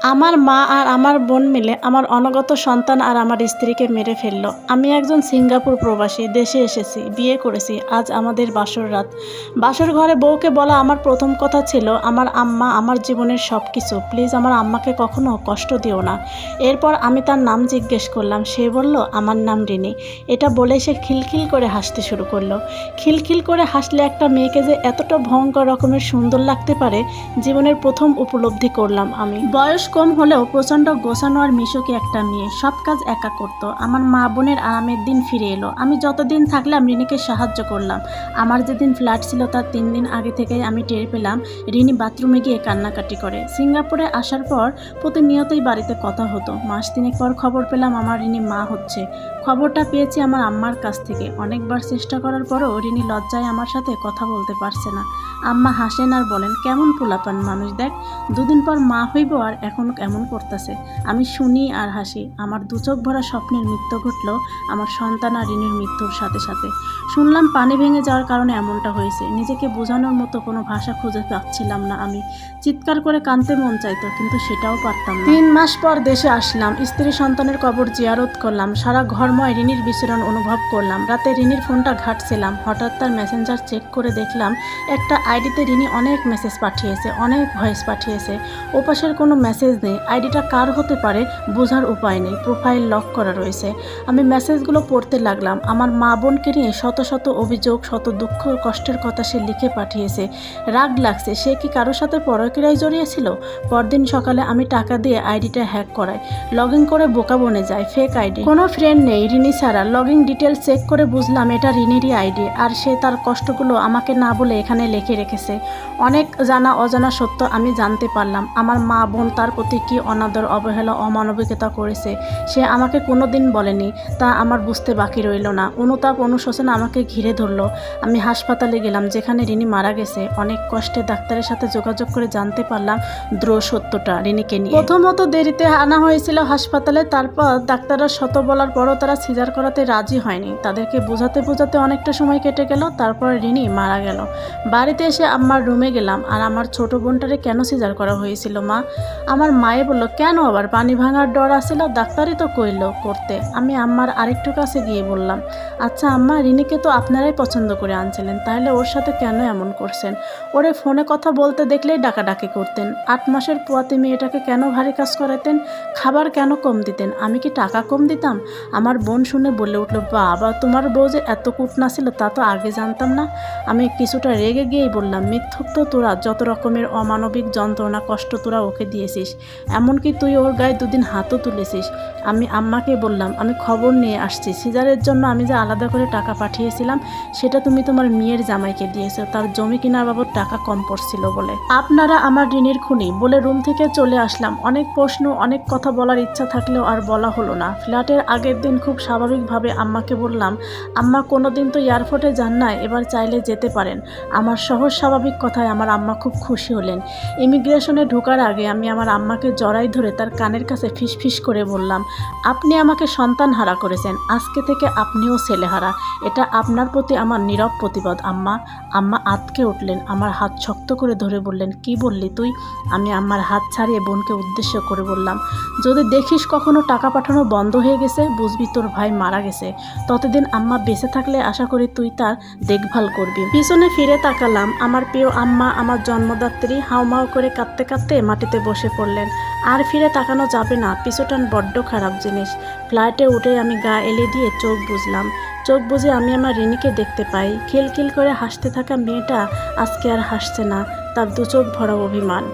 আমার মা আর আমার বোন মিলে আমার অনগত সন্তান আর আমার স্ত্রীকে মেরে ফেলল। আমি একজন সিঙ্গাপুর প্রবাসী, দেশে এসেছি, বিয়ে করেছি, আজ আমাদের বাসর রাত। বাসর ঘরে বউকে বলা আমার প্রথম কথা ছিল, আমার আম্মা আমার জীবনের সব কিছু প্লিজ আমার আম্মাকে কখনো কষ্ট দিও না। এরপর আমি তার নাম জিজ্ঞেস করলাম, সে বলল, আমার নাম রিনি। এটা বলে সে খিলখিল করে হাসতে শুরু করল। খিলখিল করে হাসলে একটা মেয়েকে যে এতটা ভয়ঙ্কর রকমের সুন্দর লাগতে পারে, জীবনের প্রথম উপলব্ধি করলাম আমি। বয়স কম হলেও প্রচণ্ড গোছানো আর মিশুকে একটা মেয়ে। সব কাজ একা করতো। আমার মা বোনের আরামের দিন ফিরে এলো। আমি যতদিন থাকলাম রিনিকে সাহায্য করলাম। আমার যেদিন ফ্ল্যাট ছিল তার তিন দিন আগে থেকেই আমি টের পেলাম রিনি বাথরুমে গিয়ে কান্নাকাটি করে। সিঙ্গাপুরে আসার পর প্রতিনিয়তই বাড়িতে কথা হতো। মাস তিনেক পর খবর পেলাম আমার রিনি মা হচ্ছে। খবরটা পেয়েছি আমার আম্মার কাছ থেকে। অনেকবার চেষ্টা করার পরও রিনি লজ্জায় আমার সাথে কথা বলতে পারছে না। আম্মা হাসেন আর বলেন, কেমন পোলাপান মানুষ দেখ। দুদিন পর মা হইব আর এখন এমন করতেছে? আমি শুনি আর হাসি। আমার দু চোখ ভরা স্বপ্নের মৃত্যু ঘটলো আমার সন্তান আর ঋণের মৃত্যুর সাথে সাথে। শুনলাম পানি ভেঙে যাওয়ার কারণে এমনটা হয়েছে। নিজেকে বোঝানোর মতো কোনো ভাষা খুঁজে পাচ্ছিলাম না আমি। চিৎকার করে কানতে মন চাইতো, কিন্তু সেটাও পারতাম না। তিন মাস পর দেশে আসলাম। স্ত্রী সন্তানের কবর জিয়ারত করলাম। সারা ঘরময় ঋণীর বিচরণ অনুভব করলাম। রাতে ঋণীর ফোনটা ঘাটছিলাম। হঠাৎ তার মেসেঞ্জার চেক করে দেখলাম, একটা আইডিতে ঋণী অনেক মেসেজ পাঠিয়েছে, অনেক ভয়েস পাঠিয়েছে। ওপাশের কোনো মেসেজ নেই, আইডিটা কার হতে পারে বোঝার উপায় নেই প্রোফাইল লক করা রয়েছে। আমি মেসেজগুলো পড়তে লাগলাম, আমার মা বোনকে নিয়ে শত শত অভিযোগ, শত দুঃখ, কষ্টের কথা সে লিখে পাঠিয়েছে। রাগ লাগছে, সে কি কারোর সাথে পরকিরায় জড়িয়েছিল? পরদিন সকালে আমি টাকা দিয়ে আইডিটা হ্যাক করাই লগ ইন করে বোকা বনে যায় ফেক আইডি। কোনো ফ্রেন্ড নেই রিনি ছাড়া লগ ইন ডিটেলস চেক করে বুঝলাম এটা রিনেরই আইডি, আর সে তার কষ্টগুলো আমাকে না বলে এখানে লিখে রেখেছে। অনেক জানা অজানা সত্য আমি জানতে পারলাম, আমার মা বোন তার প্রতি কী অনাদর, অবহেলা, অমানবিকতা করেছে? সে আমাকে কোনো দিন বলেনি, তা আমার বুঝতে বাকি রইল না। অনুতাপ অনুশোচনা আমাকে ঘিরে ধরলো। আমি হাসপাতালে গেলাম, যেখানে রিনি মারা গেছে। অনেক কষ্টে ডাক্তারের সাথে যোগাযোগ করে জানতে পারলাম দ্রো সত্যটা রিনিকে নিয়ে। প্রথমত দেরিতে আনা হয়েছিল হাসপাতালে, তারপর ডাক্তাররা শত বলার পরও তারা সিজার করাতে রাজি হয়নি। তাদেরকে বোঝাতে বোঝাতে অনেকটা সময় কেটে গেল, তারপর রিনি মারা গেল। বাড়িতে এসে আমার রুমে গেলাম, আর আমার ছোট বোনটারে কেন সিজার করা হয়েছিল, মা? আমার মায়ে বলল, কেন আবার পানি ভাঙার ডর আসছিল ডাক্তারই তো কইল করতে। আমি আম্মার আরেকটু কাছে গিয়ে বললাম আচ্ছা আম্মা, রিনিকে তো আপনারাই পছন্দ করে আনছিলেন তাহলে ওর সাথে কেন এমন করছেন? ওরে ফোনে কথা বলতে দেখলেই ডাকাডাকি করতেন। আট মাসের পোয়াতে মেয়েটাকে কেন ভারী কাজ করাতেন খাবার কেন কম দিতেন? আমি কি টাকা কম দিতাম? আমার বোন শুনে বলে উঠল, বাবা, তোমার বউ যে এত কুটনা ছিল তা তো আগে জানতাম না। আমি কিছুটা রেগে গিয়েই বললাম, মিথ্যুক তো তোরা, যত রকমের অমানবিক যন্ত্রণা, কষ্ট তোরা ওকে দিয়েছিস। এমনকি তুই ওর গায়ে দুদিন হাতও তুলেছিস। আমি আম্মাকে বললাম, আমি খবর নিয়ে আসছি। সিজারের জন্য আমি যে আলাদা করে টাকা পাঠিয়েছিলাম, সেটা তুমি তোমার মেয়ের জামাইকে দিয়েছ। তার জমি কেনার বাবদ টাকা কম পড়ছিল বলে। আপনারা আমার ঋণের খুনি বলে রুম থেকে চলে আসলাম। অনেক প্রশ্ন, অনেক কথা বলার ইচ্ছা থাকলেও আর বলা হলো না। ফ্ল্যাটের আগের দিন খুব স্বাভাবিকভাবে আম্মাকে বললাম, আম্মা কোনো দিন তো এয়ারপোর্টে যান না এবার চাইলে যেতে পারেন। আমার সহজ স্বাভাবিক কথায় আমার আম্মা খুব খুশি হলেন। ইমিগ্রেশনে ঢোকার আগে আমি আমার আম্মাকে জড়াই ধরে তার কানের কাছে ফিসফিস করে বললাম, আপনি আমাকে সন্তান হারা করেছেন, আজকে থেকে আপনিও ছেলেহারা এটা আপনার প্রতি আমার নীরব প্রতিবাদ, আম্মা। আম্মা আতকে উঠলেন, আমার হাত শক্ত করে ধরে বললেন, কি বললি তুই? আমি আমার হাত ছাড়িয়ে বোনকে উদ্দেশ্য করে বললাম, যদি দেখিস কখনো টাকা পাঠানো বন্ধ হয়ে গেছে, বুঝবি তোর ভাই মারা গেছে। ততদিন আম্মা বেঁচে থাকলে আশা করি তুই তার দেখভাল করবি। পিছনে ফিরে তাকালাম, আমার প্রিয় আম্মা, আমার জন্মদাত্রী হাউমাউ করে কাঁদতে কাঁদতে মাটিতে বসে পড়লেন আর ফিরে তাকানো যাবে না, পিছুটান বড্ড খারাপ জিনিস। ফ্লাইটে উঠে আমি গা এলে দিয়ে চোখ বুঝলাম চোখ বুঝে আমি আমার রিনিকে দেখতে পাই। খিলখিল করে হাসতে থাকা মেয়েটা আজকে আর হাসছে না, তার দু চোখ ভরা অভিমান।